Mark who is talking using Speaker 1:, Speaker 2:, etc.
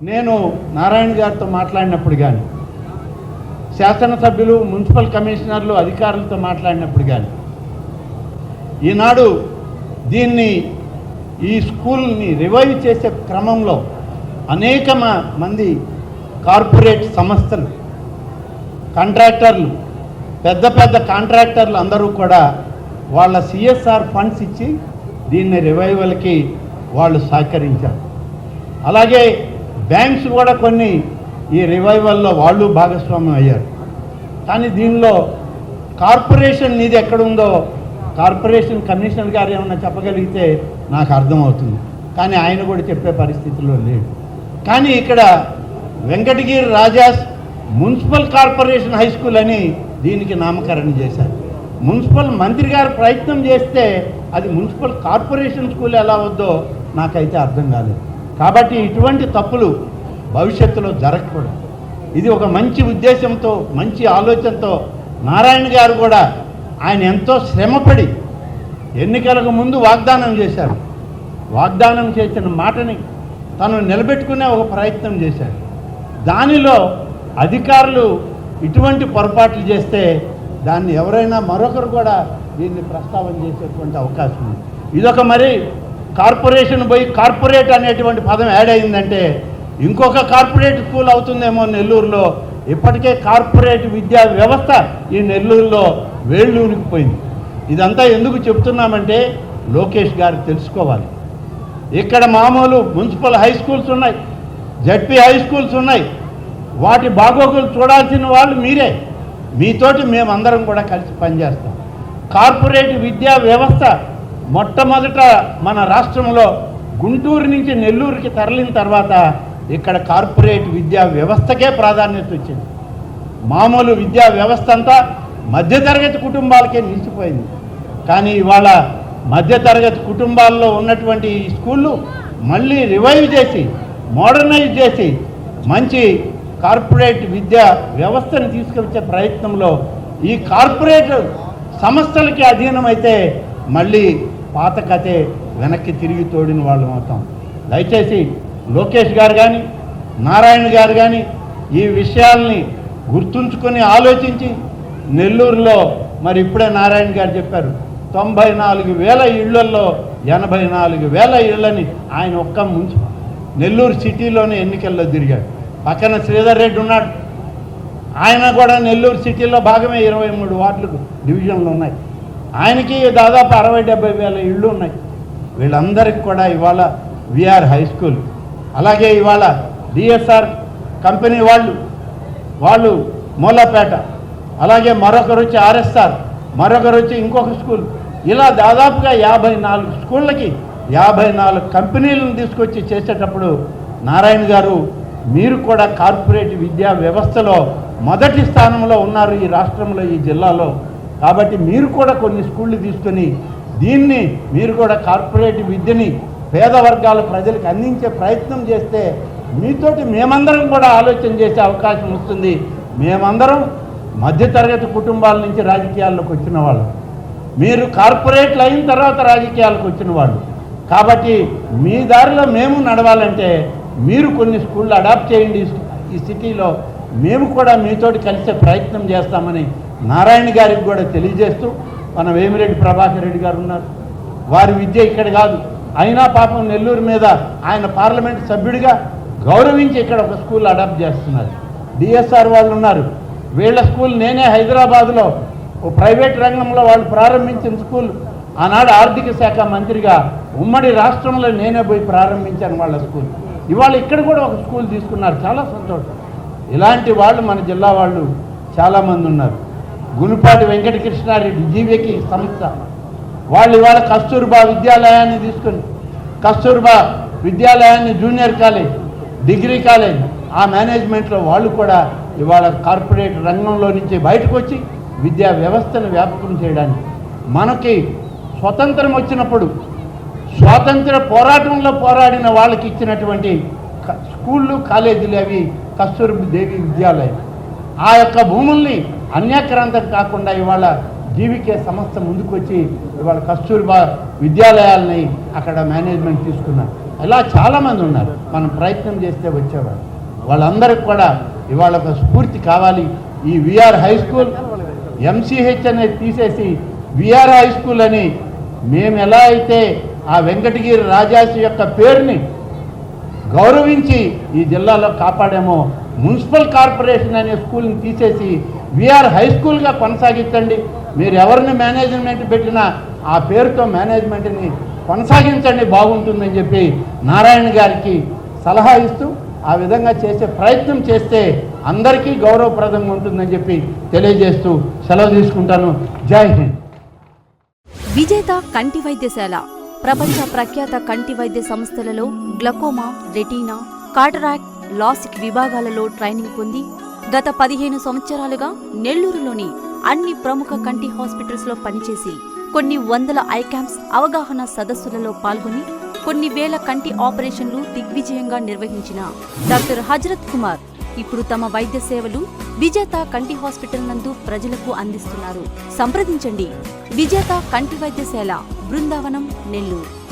Speaker 1: నేను నారాయణ గారితో మాట్లాడినప్పుడు కానీ శాసనసభ్యులు మున్సిపల్ కమిషనర్లు అధికారులతో మాట్లాడినప్పుడు కానీ ఈనాడు దీన్ని ఈ స్కూల్ని రివైవ్ చేసే క్రమంలో అనేక మంది కార్పొరేట్ సంస్థలు కాంట్రాక్టర్లు పెద్ద పెద్ద కాంట్రాక్టర్లు అందరూ కూడా వాళ్ళ సిఎస్ఆర్ ఫండ్స్ ఇచ్చి దీన్ని రివైవల్కి వాళ్ళు సహకరించారు. అలాగే బ్యాంక్స్ కూడా కొన్ని ఈ రివైవల్లో వాళ్ళు భాగస్వామ్యం అయ్యారు. కానీ దీనిలో కార్పొరేషన్ నిధి ఎక్కడుందో కార్పొరేషన్ కమిషనర్ గారు ఏమన్నా చెప్పగలిగితే నాకు అర్థమవుతుంది. కానీ ఆయన కూడా చెప్పే పరిస్థితిలో లేడు కానీ ఇక్కడ Venkatagiri Rajas municipal corporation high school అని దీనికి నామకరణం చేశారు. మున్సిపల్ మంత్రి గారు ప్రయత్నం చేస్తే అది మున్సిపల్ కార్పొరేషన్ స్కూల్ ఎలా వద్దో నాకైతే అర్థం కాలేదు. కాబట్టి ఇటువంటి తప్పులు భవిష్యత్తులో జరగకూడదు. ఇది ఒక మంచి ఉద్దేశంతో మంచి ఆలోచనతో నారాయణ గారు కూడా ఆయన ఎంతో శ్రమపడి ఎన్నికలకు ముందు వాగ్దానం చేశారు. వాగ్దానం చేసిన మాటని తను నిలబెట్టుకునే ఒక ప్రయత్నం చేశాడు దానిలో అధికారులు ఇటువంటి పొరపాట్లు చేస్తే దాన్ని ఎవరైనా మరొకరు కూడా దీన్ని ప్రస్తావన చేసేటువంటి అవకాశం ఉంది. ఇదొక మరి కార్పొరేషన్ పోయి కార్పొరేట్ అనేటువంటి పదం యాడ్ అయిందంటే ఇంకొక కార్పొరేట్ స్కూల్ అవుతుందేమో నెల్లూరులో. ఇప్పటికే కార్పొరేట్ విద్యా వ్యవస్థ ఈ నెల్లూరులో వేళ్ళూనికిపోయింది ఇదంతా ఎందుకు చెప్తున్నామంటే లోకేష్ గారు తెలుసుకోవాలి. ఇక్కడ మామూలు మున్సిపల్ హై స్కూల్స్ ఉన్నాయి జడ్పీ హై స్కూల్స్ ఉన్నాయి. వాటి బాగోగులు చూడాల్సిన వాళ్ళు మీరే. మీతోటి మేమందరం కూడా కలిసి పనిచేస్తాం. కార్పొరేట్ విద్యా వ్యవస్థ మొట్టమొదట మన రాష్ట్రంలో గుంటూరు నుంచి నెల్లూరుకి తరలిన తర్వాత ఇక్కడ కార్పొరేట్ విద్యా వ్యవస్థకే ప్రాధాన్యత వచ్చింది మామూలు విద్యా వ్యవస్థ అంతా మధ్యతరగతి కుటుంబాలకే నిలిచిపోయింది. కానీ ఇవాళ మధ్యతరగతి కుటుంబాల్లో ఉన్నటువంటి ఈ స్కూళ్ళు మళ్ళీ రివైవ్ చేసి మోడర్నైజ్ చేసి మంచి కార్పొరేట్ విద్యా వ్యవస్థను తీసుకొచ్చే ప్రయత్నంలో ఈ కార్పొరేట్ సంస్థలకి అధీనమైతే మళ్ళీ పాత కథే వెనక్కి తిరిగి తోడిన వాళ్ళు అవుతాం దయచేసి లోకేష్ గారు కానీ నారాయణ గారు కానీ ఈ విషయాల్ని గుర్తుంచుకొని ఆలోచించి నెల్లూరులో మరి ఇప్పుడే నారాయణ గారు చెప్పారు తొంభై నాలుగు వేల ఇళ్ళల్లో ఎనభై నాలుగు వేల ఇళ్ళని ఆయన ఒక్క ముంచు నెల్లూరు సిటీలోనే ఎన్నికల్లో తిరిగాడు. పక్కన శ్రీధర్ రెడ్డి ఉన్నాడు. ఆయన కూడా నెల్లూరు సిటీలో భాగమే ఇరవై మూడు వార్డులకు డివిజన్లు ఉన్నాయి. ఆయనకి దాదాపు అరవై డెబ్బై వేల ఇళ్ళు ఉన్నాయి. వీళ్ళందరికీ కూడా ఇవాళ విఆర్ హై స్కూల్. అలాగే ఇవాళ డిఎస్ఆర్ కంపెనీ వాళ్ళు వాళ్ళు మూలాపేట అలాగే మరొకరు వచ్చి ఆర్ఎస్ఆర్ మరొకరు వచ్చి ఇంకొక స్కూల్. ఇలా దాదాపుగా యాభై నాలుగు స్కూళ్ళకి యాభై నాలుగు కంపెనీలను తీసుకొచ్చి చేసేటప్పుడు నారాయణ గారు మీరు కూడా కార్పొరేట్ విద్యా వ్యవస్థలో మొదటి స్థానంలో ఉన్నారు ఈ రాష్ట్రంలో ఈ జిల్లాలో. కాబట్టి మీరు కూడా కొన్ని స్కూళ్ళు తీసుకొని దీన్ని మీరు కూడా కార్పొరేట్ విద్యని పేద వర్గాల ప్రజలకు అందించే ప్రయత్నం చేస్తే మీతోటి మేమందరం కూడా ఆలోచన చేసే అవకాశం వస్తుంది. మేమందరం మధ్యతరగతి కుటుంబాల నుంచి రాజకీయాల్లోకి వచ్చిన వాళ్ళు. మీరు కార్పొరేట్లు అయిన తర్వాత రాజకీయాలకు వచ్చిన వాళ్ళు. కాబట్టి మీ దారిలో మేము నడవాలంటే మీరు కొన్ని స్కూళ్ళు అడాప్ట్ చేయండి ఈ- ఈ సిటీలో. మేము కూడా మీతోటి కలిసే ప్రయత్నం చేస్తామని నారాయణ గారికి కూడా తెలియజేస్తూ మన వేమిరెడ్డి ప్రభాకర్ రెడ్డి గారు ఉన్నారు. వారి విద్య ఇక్కడ కాదు. అయినా పాపం నెల్లూరు మీద ఆయన పార్లమెంట్ సభ్యుడిగా గౌరవించి ఇక్కడ ఒక స్కూల్ అడాప్ట్ చేస్తున్నారు. డిఎస్ఆర్ వాళ్ళు ఉన్నారు. వీళ్ళ స్కూల్ నేనే హైదరాబాద్లో ఓ ప్రైవేట్ రంగంలో వాళ్ళు ప్రారంభించిన స్కూల్. ఆనాడు ఆర్థిక శాఖ మంత్రిగా ఉమ్మడి రాష్ట్రంలో నేనే పోయి ప్రారంభించాను వాళ్ళ స్కూల్. ఇవాళ ఇక్కడ కూడా ఒక స్కూల్ తీసుకున్నారు. చాలా సంతోషం. ఇలాంటి వాళ్ళు మన జిల్లా వాళ్ళు చాలామంది ఉన్నారు. గులిపాటి వెంకటకృష్ణారెడ్డి జీవికి సంస్థ. వాళ్ళు ఇవాళ కస్తూర్బా విద్యాలయాన్ని తీసుకొని కస్తూర్బా విద్యాలయాన్ని జూనియర్ కాలేజ్ డిగ్రీ కాలేజ్ ఆ మేనేజ్మెంట్లో వాళ్ళు కూడా ఇవాళ కార్పొరేట్ రంగంలో నుంచి బయటకు వచ్చి విద్యా వ్యవస్థను వ్యాపకం చేయడానికి మనకి స్వతంత్రం వచ్చినప్పుడు స్వాతంత్ర పోరాటంలో పోరాడిన వాళ్ళకి ఇచ్చినటువంటి స్కూళ్ళు కాలేజీలు అవి కస్తూర్బా దేవి విద్యాలయం. ఆ యొక్క భూముల్ని అన్యాక్రాంతం కాకుండా ఇవాళ జీవికే సంస్థ ముందుకొచ్చి ఇవాళ కస్తూర్బా విద్యాలయాల్ని అక్కడ మేనేజ్మెంట్ తీసుకున్నారు. ఇలా చాలామంది ఉన్నారు. మనం ప్రయత్నం చేస్తే వచ్చేవారు వాళ్ళందరికి కూడా ఇవాళ ఒక స్ఫూర్తి కావాలి. ఈ విఆర్ హై స్కూల్ ఎంసీహెచ్ అనేది తీసేసి విఆర్ హై స్కూల్ అని మేము ఎలా అయితే ఆ వెంకటగిరి రాజాసి యొక్క పేరుని గౌరవించి ఈ జిల్లాలో కాపాడామో మున్సిపల్ కార్పొరేషన్ అనే స్కూల్ని తీసేసి విఆర్ హై స్కూల్గా కొనసాగించండి. మీరు ఎవరిని మేనేజ్మెంట్ పెట్టినా ఆ పేరుతో మేనేజ్మెంట్ని కొనసాగించండి బాగుంటుందని చెప్పి నారాయణ గారికి సలహా ఇస్తూ ఆ విధంగా చేసే ప్రయత్నం చేస్తే అందరికీ గౌరవప్రదంగా ఉంటుందని చెప్పి తెలియజేస్తూ సెలవు తీసుకుంటాను. జై హింద్.
Speaker 2: విజేత కంటి వైద్యశాల. ప్రపంచ ప్రఖ్యాత కంటి వైద్య సంస్థలలో గ్లకోమా రెటీనా కాటరాక్ట్ లాసిక్ విభాగాలలో ట్రైనింగ్ పొంది గత పదిహేను సంవత్సరాలుగా నెల్లూరులోని అన్ని ప్రముఖ కంటి హాస్పిటల్స్లో పనిచేసి కొన్ని వందల ఐ క్యాంప్స్ అవగాహన సదస్సులలో పాల్గొని కొన్ని వేల కంటి ఆపరేషన్లు దిగ్విజయంగా నిర్వహించిన డాక్టర్ హజరత్ కుమార్ ఇప్పుడు తమ వైద్య సేవలు విజేత కంటి హాస్పిటల్ నందు ప్రజలకు అందిస్తున్నారు. సంప్రదించండి. విజేత కంటి వైద్యశాల బృందావనం నెల్లూరు.